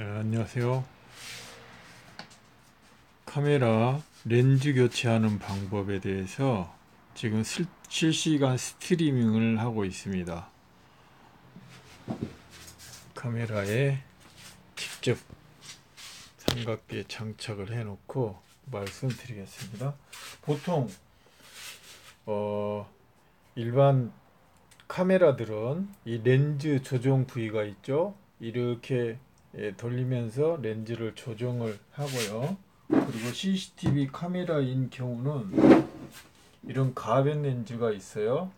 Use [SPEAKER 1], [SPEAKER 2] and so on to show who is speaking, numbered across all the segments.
[SPEAKER 1] 네, 안녕하세요. 카메라 렌즈 교체하는 방법에 대해서 지금 실, 실시간 스트리밍을 하고 있습니다. 카메라에 직접 삼각대 장착을 해 놓고 말씀드리겠습니다. 보통 어, 일반 카메라들은 이 렌즈 조정 부위가 있죠. 이렇게 예, 돌리면서 렌즈를 조정을 하고요. 그리고 CCTV 카메라인 경우는 이런 가변 렌즈가 있어요.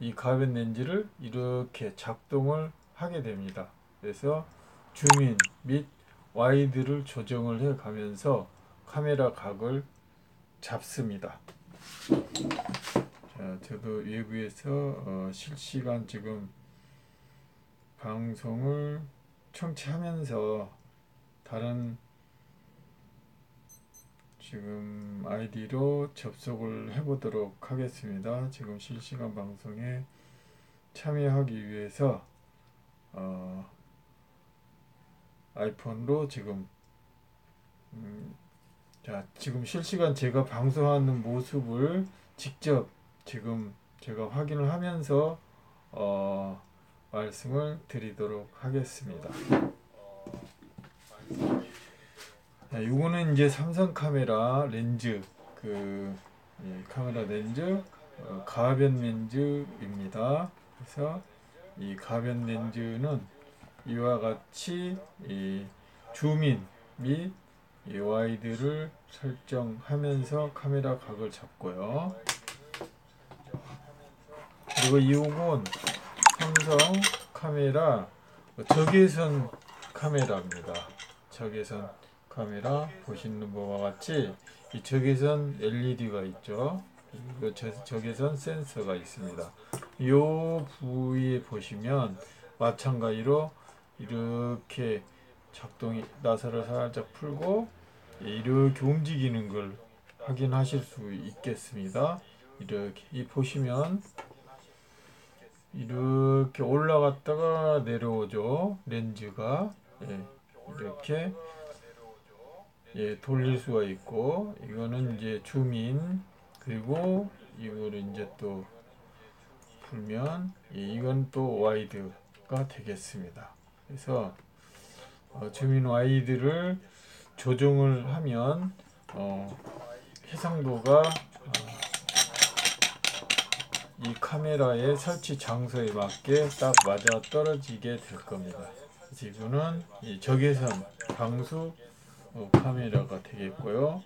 [SPEAKER 1] 이 가변 렌즈를 이렇게 작동을 하게 됩니다. 그래서 줌인 및 와이드를 조정을 해 가면서 카메라 각을 잡습니다. 자, 저도 외부에서 어, 실시간 지금 방송을 청취하면서 다른 지금 아이디로 접속을 해보도록 하겠습니다. 지금 실시간 방송에 참여하기 위해서 어, 아이폰으로 지금 음, 자 지금 실시간 제가 방송하는 모습을 직접 지금 제가 확인을 하면서 어, 말씀을 드리도록 하겠습니다. 자, 이거는 이제 삼성 카메라 렌즈 그 예, 카메라 렌즈 어, 가변 렌즈입니다. 그래서 이 가변 렌즈는 이와 같이 이 줌인 및 이 와이드를 설정하면서 카메라 각을 잡고요. 그리고 이용은 삼성 카메라 적외선 카메라입니다. 적외선 카메라 보시는 바와 같이 이 적외선 LED가 있죠. 그리고 적외선 센서가 있습니다. 이 부위에 보시면 마찬가지로 이렇게 작동이 나사를 살짝 풀고 이렇게 움직이는 걸 확인하실 수 있겠습니다. 이렇게 이 보시면 이렇게 올라갔다가 내려오죠. 렌즈가 예, 이렇게 예, 돌릴 수가 있고 이거는 이제 줌인 그리고 이거를 이제 또 풀면 예, 이건 또 와이드가 되겠습니다. 그래서 어, 줌인 와이드를 조정을 하면 어, 해상도가 어, 이 카메라의 설치 장소에 맞게 딱 맞아 떨어지게 될 겁니다. 지금은 이 적외선 방수 어, 카메라가 되겠고요.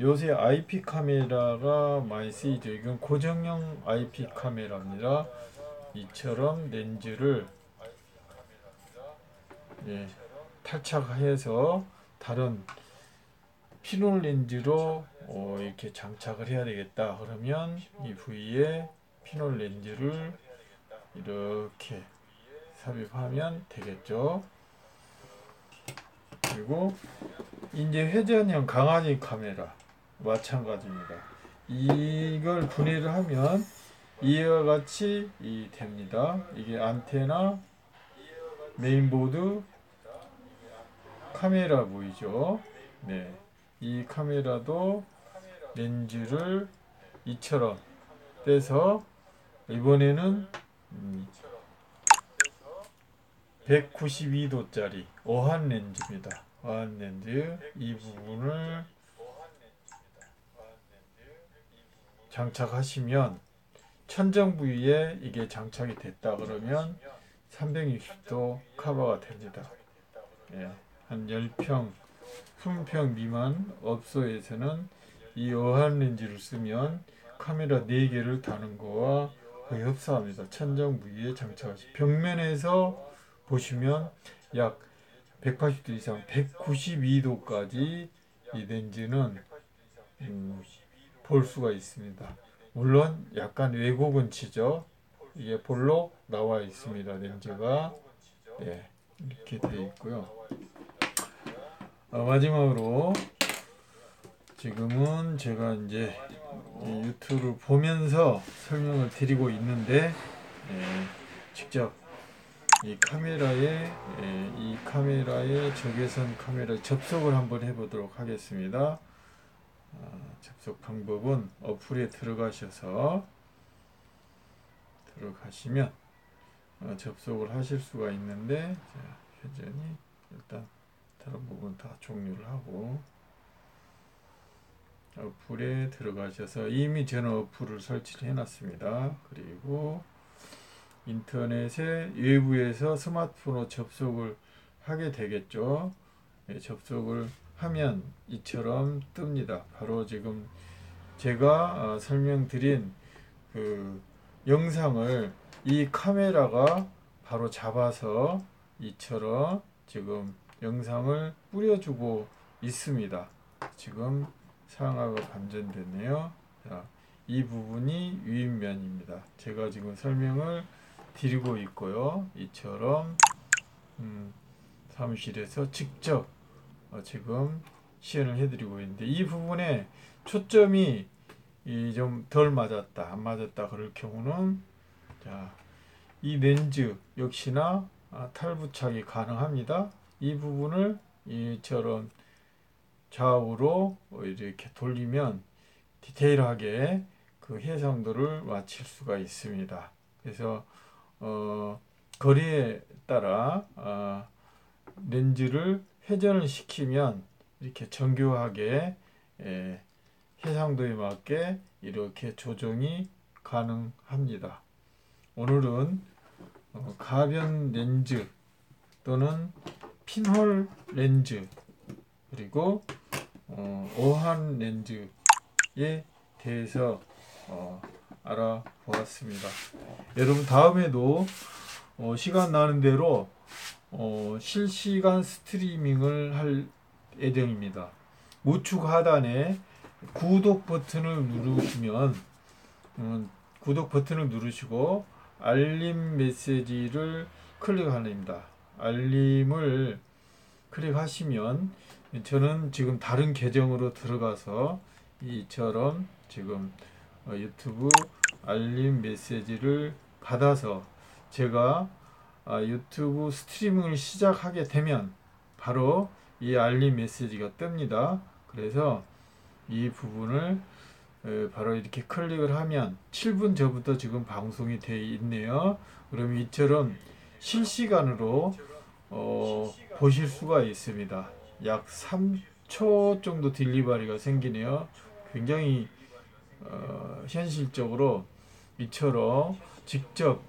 [SPEAKER 1] 요새 IP 카메라가 많이 쓰이죠. 이건 고정형 IP 카메라입니다. 이처럼 렌즈를 예, 탈착해서 다른 피놀 렌즈로 어, 이렇게 장착을 해야 되겠다. 그러면 이 부위에 피놀 렌즈를 이렇게 삽입하면 되겠죠. 그리고 이제 회전형 강아지 카메라 마찬가지입니다. 이걸 분해를 하면 이와 같이 이 됩니다. 이게 안테나, 메인보드, 카메라 보이죠? 네. 이 카메라도 렌즈를 이처럼 떼서 이번에는 192도짜리 어한 렌즈입니다. 어한 렌즈 이 부분을 장착하시면 천정 부위에 이게 장착이 됐다 그러면 360도 커버가 됩니다. 예, 한 10평, 20평 미만 업소에서는 이 어한 렌즈를 쓰면 카메라 4개를 다는 거와 거의 흡사합니다. 천정 부위에 장착하시 벽면에서 보시면 약 180도 이상 192도까지 이 렌즈는 음, 볼 수가 있습니다. 물론 약간 왜곡은 치죠. 이게 볼록 나와 있습니다. 렌즈가 네, 이렇게 되어 있고요. 어, 마지막으로 지금은 제가 이제 유튜브를 보면서 설명을 드리고 있는데 네, 직접 이 카메라에 예, 이 카메라에 적외선 카메라 접속을 한번 해보도록 하겠습니다. 아, 접속 방법은 어플에 들어가셔서 들어가시면 어, 접속을 하실 수가 있는데 자, 여전히 일단 다른 부분 다 종료를 하고 어플에 들어가셔서 이미 저는 어플을 설치를 해놨습니다. 그리고 인터넷에 외부에서 스마트폰으로 접속을 하게 되겠죠. 예, 접속을 하면 이처럼 뜹니다. 바로 지금 제가 어, 설명드린 그 영상을 이 카메라가 바로 잡아서 이처럼 지금 영상을 뿌려주고 있습니다. 지금 상하가 반전됐네요. 자, 이 부분이 위인면입니다. 제가 지금 설명을 드리고 있고요. 이처럼 음, 사무실에서 직접 어, 지금 시연을 해드리고 있는데 이 부분에 초점이 좀 덜 맞았다, 안 맞았다 그럴 경우는 자, 이 렌즈 역시나 아, 탈부착이 가능합니다. 이 부분을 이처럼 좌우로 이렇게 돌리면 디테일하게 그 해상도를 맞출 수가 있습니다. 그래서 어, 거리에 따라 어, 렌즈를 회전을 시키면 이렇게 정교하게 예, 해상도에 맞게 이렇게 조정이 가능합니다. 오늘은 어, 가변 렌즈 또는 핀홀 렌즈 그리고 어, 어한 렌즈에 대해서 어, 알아보았습니다. 여러분 다음에도 어, 시간 나는 대로 어, 실시간 스트리밍을 할 예정입니다. 우측 하단에 구독 버튼을 누르시면 음, 구독 버튼을 누르시고 알림 메시지를 클릭하랍니다. 알림을 클릭하시면 저는 지금 다른 계정으로 들어가서 이처럼 지금 어, 유튜브 알림 메시지를 받아서 제가 아, 유튜브 스트리밍을 시작하게 되면 바로 이 알림 메시지가 뜹니다. 그래서 이 부분을 에, 바로 이렇게 클릭을 하면 7분 전부터 지금 방송이 되어 있네요. 그럼 이처럼 실시간으로 어, 보실 수가 있습니다. 약 3초 정도 딜리버리가 생기네요. 굉장히 어, 현실적으로 이처럼 직접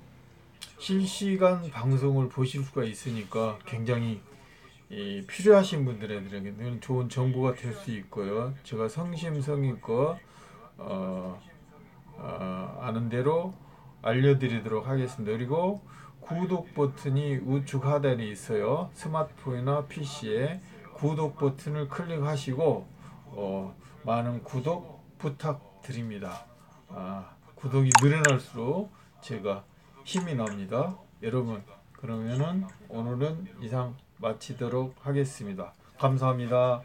[SPEAKER 1] 실시간 방송을 보실 수가 있으니까 굉장히 이, 필요하신 분들에게는 좋은 정보가 될 수 있고요. 제가 성심성의껏 어, 어, 아는 대로 알려드리도록 하겠습니다. 그리고 구독 버튼이 우측 하단에 있어요. 스마트폰이나 PC에 구독 버튼을 클릭하시고 어, 많은 구독 부탁드립니다. 아, 구독이 늘어날수록 제가 힘이 납니다. 여러분 그러면은 오늘은 이상 마치도록 하겠습니다. 감사합니다.